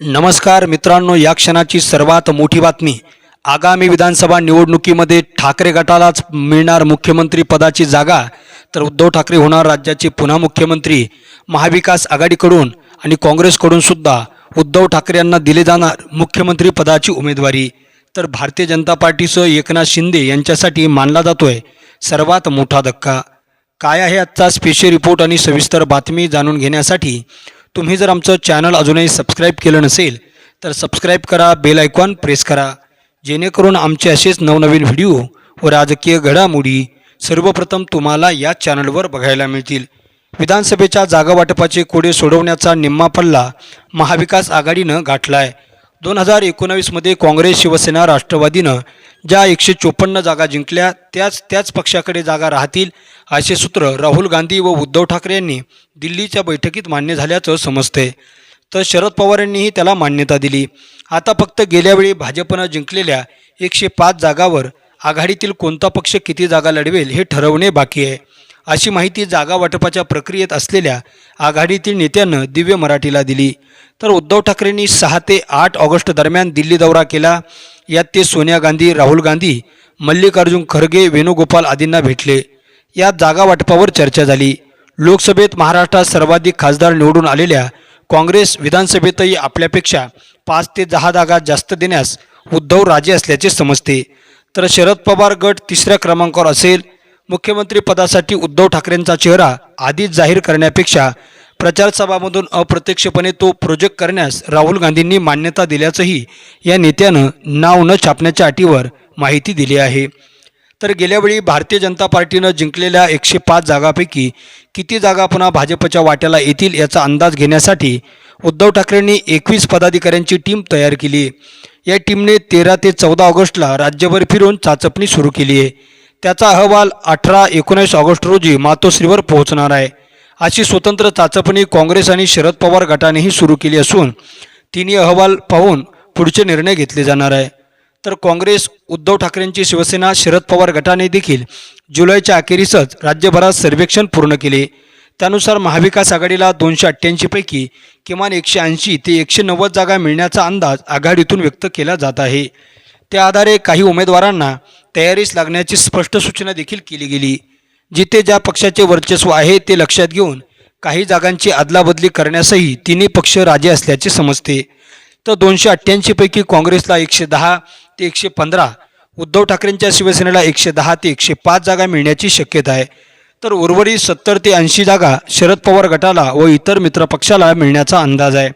नमस्कार मित्रांनो या क्षणाची सर्वात मोठी बातमी. आगामी विधानसभा निवडणुकीमध्ये ठाकरे गटालाच मिळणार मुख्यमंत्री पदाची जागा तर उद्धव ठाकरे होणार राज्याचे पुन्हा मुख्यमंत्री. महाविकास आघाडीकडून आणि काँग्रेसकडून सुद्धा उद्धव ठाकरे यांना दिले जाणार मुख्यमंत्री पदाची उमेदवारी. तर भारतीय जनता पार्टीसह एकनाथ शिंदे यांच्यासाठी मानला जातोय सर्वात मोठा धक्का. काय आहे आजचा स्पेशल रिपोर्ट आणि सविस्तर बातमी जाणून घेण्यासाठी तुम्ही जर आमचं चॅनल अजूनही सबस्क्राईब केलं नसेल तर सबस्क्राईब करा बेल आयकॉन प्रेस करा. जेणेकरून आमचे असेच नवनवीन व्हिडिओ व राजकीय घडामोडी सर्वप्रथम तुम्हाला या चॅनलवर बघायला मिळतील. विधानसभेच्या जागावाटपाचे कोडे सोडवण्याचा निम्मा पल्ला महाविकास आघाडीनं गाठला आहे दोन हजार एकोणावीसमध्ये काँग्रेस शिवसेना राष्ट्रवादीनं ज्या एकशे चोपन्न जागा जिंकल्या त्याच त्याच पक्षाकडे जागा राहतील असे सूत्र राहुल गांधी व उद्धव ठाकरे यांनी दिल्लीच्या बैठकीत मान्य झाल्याचं समजते तर शरद पवार यांनीही त्याला मान्यता दिली. आता फक्त गेल्यावेळी भाजपनं जिंकलेल्या एकशे पाच जागावर आघाडीतील कोणता पक्ष किती जागा लढवेल हे ठरवणे बाकी आहे. अशी माहिती जागा वाटपाच्या प्रक्रियेत असलेल्या आघाडीतील नेत्यानं दिव्य मराठीला दिली. तर उद्धव ठाकरेंनी सहा ते आठ ऑगस्ट दरम्यान दिल्ली दौरा केला. यात ते सोनिया गांधी राहुल गांधी मल्लिकार्जुन खरगे वेणुगोपाल आदींना भेटले. यात जागा वाटपावर चर्चा झाली. लोकसभेत महाराष्ट्रात सर्वाधिक खासदार निवडून आलेल्या काँग्रेस विधानसभेतही आपल्यापेक्षा पाच ते दहा जागा जास्त देण्यास उद्धव राजे असल्याचे समजते. तर शरद पवार गट तिसऱ्या क्रमांकावर असेल मुख्यमंत्री पदासाठी उद्धव ठाकरेंचा चेहरा आधीच जाहीर करण्यापेक्षा प्रचारसभामधून अप्रत्यक्षपणे तो प्रोजेक्ट करण्यास राहुल गांधींनी मान्यता दिल्याचंही या नेत्यानं नाव न छापण्याच्या अटीवर माहिती दिली आहे. तर गेल्यावेळी भारतीय जनता पार्टीनं जिंकलेल्या एकशे पाच जागापैकी किती जागा पुन्हा भाजपच्या वाट्याला येतील याचा अंदाज घेण्यासाठी उद्धव ठाकरेंनी एकवीस पदाधिकाऱ्यांची टीम तयार केली. या टीमने तेरा ते चौदा ऑगस्टला राज्यभर फिरून चाचपणी सुरू केली आहे. त्याचा अहवाल अठरा एकोणीस ऑगस्ट रोजी मातोश्रीवर पोहोचणार आहे. अशी स्वतंत्र चाचपणी काँग्रेस आणि शरद पवार गटानेही सुरू केली असून तिन्ही अहवाल पाहून पुढचे निर्णय घेतले जाणार आहे. तर काँग्रेस उद्धव ठाकरेंची शिवसेना शरद पवार गटाने देखील जुलैच्या अखेरीसच राज्यभरात सर्वेक्षण पूर्ण केले. त्यानुसार महाविकास आघाडीला दोनशे अठ्ठ्याऐंशीपैकी किमान एकशे ऐंशी ते एकशे नव्वद जागा मिळण्याचा अंदाज आघाडीतून व्यक्त केला जात आहे. त्या आधारे काही उमेदवारांना तयारीस लागण्याची स्पष्ट सूचना देखील केली गेली. जिथे ज्या पक्षाचे वर्चस्व आहे ते लक्षात घेऊन काही जागांची अदलाबदली करण्यासही तिन्ही पक्ष राजे असल्याचे समजते. तर दोनशे अठ्ठ्याऐंशीपैकी काँग्रेसला एकशे दहा ते एकशे पंधरा उद्धव ठाकरेंच्या शिवसेनेला एकशे दहा ते एकशे पाच जागा मिळण्याची शक्यता आहे. तर उर्वरित सत्तर ते ऐंशी जागा शरद पवार गटाला व इतर मित्रपक्षाला मिळण्याचा अंदाज आहे.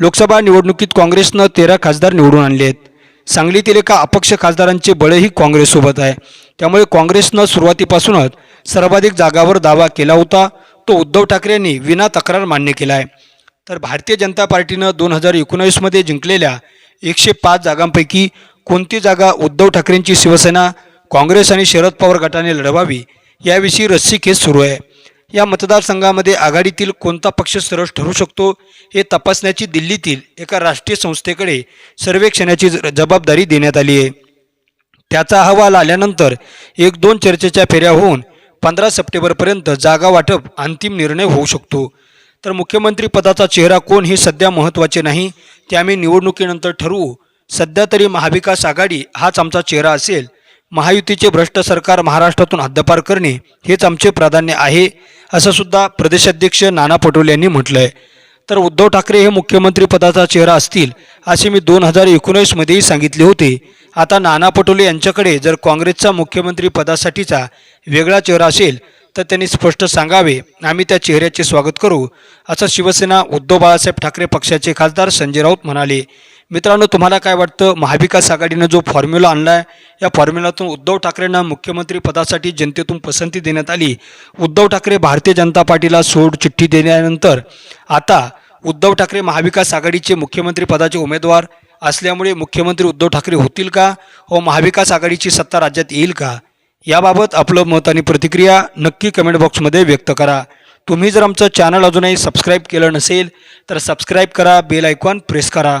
लोकसभा निवडणुकीत काँग्रेसनं तेरा खासदार निवडून आणले आहेत सांगलीतील एका अपक्ष खासदारांचे बळही काँग्रेससोबत आहे. त्यामुळे काँग्रेसनं सुरुवातीपासूनच सर्वाधिक जागावर दावा केला होता. तो उद्धव ठाकरे यांनी विना तक्रार मान्य केला आहे तर भारतीय जनता पार्टीनं दोन हजार एकोणावीसमध्ये जिंकलेल्या एकशे पाच जागांपैकी कोणती जागा उद्धव ठाकरेंची शिवसेना काँग्रेस आणि शरद पवार गटाने लढवावी याविषयी रस्सीखेच सुरू आहे. या मतदारसंघामध्ये आघाडीतील कोणता पक्ष सरस ठरू शकतो हे तपासण्याची दिल्लीतील एका राष्ट्रीय संस्थेकडे सर्वेक्षणाची ज- जबाबदारी देण्यात आली आहे. त्याचा अहवाल आल्यानंतर एक दोन चर्चेच्या फेऱ्या होऊन पंधरा सप्टेंबरपर्यंत जागा वाटप अंतिम निर्णय होऊ शकतो. तर मुख्यमंत्री पदाचा चेहरा कोण हे सध्या महत्त्वाचे नाही ते आम्ही निवडणुकीनंतर ठरवू. सध्या तरी महाविकास आघाडी हाच आमचा चेहरा असेल महायुतीचे भ्रष्ट सरकार महाराष्ट्रातून हद्दपार करणे हेच आमचे प्राधान्य आहे असं सुद्धा प्रदेशाध्यक्ष नाना पटोले यांनी म्हटलं आहे तर उद्धव ठाकरे हे मुख्यमंत्री पदाचा चेहरा असतील असे मी दोन हजार एकोणीसमध्येही सांगितले होते. आता नाना पटोले यांच्याकडे जर काँग्रेसचा मुख्यमंत्री पदासाठीचा वेगळा चेहरा असेल तर त्यांनी स्पष्ट सांगावे आम्ही त्या चेहऱ्याचे स्वागत करू असं शिवसेना उद्धव बाळासाहेब ठाकरे पक्षाचे खासदार संजय राऊत म्हणाले. मित्रांनो तुम्हाला काय वाटतं? महाविकास आघाडीनं जो फॉर्म्युला आणला आहे या फॉर्म्युलातून उद्धव ठाकरेंना मुख्यमंत्री पदासाठी जनतेतून पसंती देण्यात आली. उद्धव ठाकरे भारतीय जनता पार्टीला सोड चिठ्ठी देण्यानंतर आता उद्धव ठाकरे महाविकास आघाडीचे मुख्यमंत्री पदाचे उमेदवार असल्यामुळे मुख्यमंत्री उद्धव ठाकरे होतील का? व महाविकास आघाडीची सत्ता राज्यात येईल का? याबाबत आपलं मत आणि प्रतिक्रिया नक्की कमेंट बॉक्समध्ये व्यक्त करा. तुम्ही जर आमचं चॅनल अजूनही सबस्क्राईब केलं नसेल तर सबस्क्राईब करा बेल आयकॉन प्रेस करा.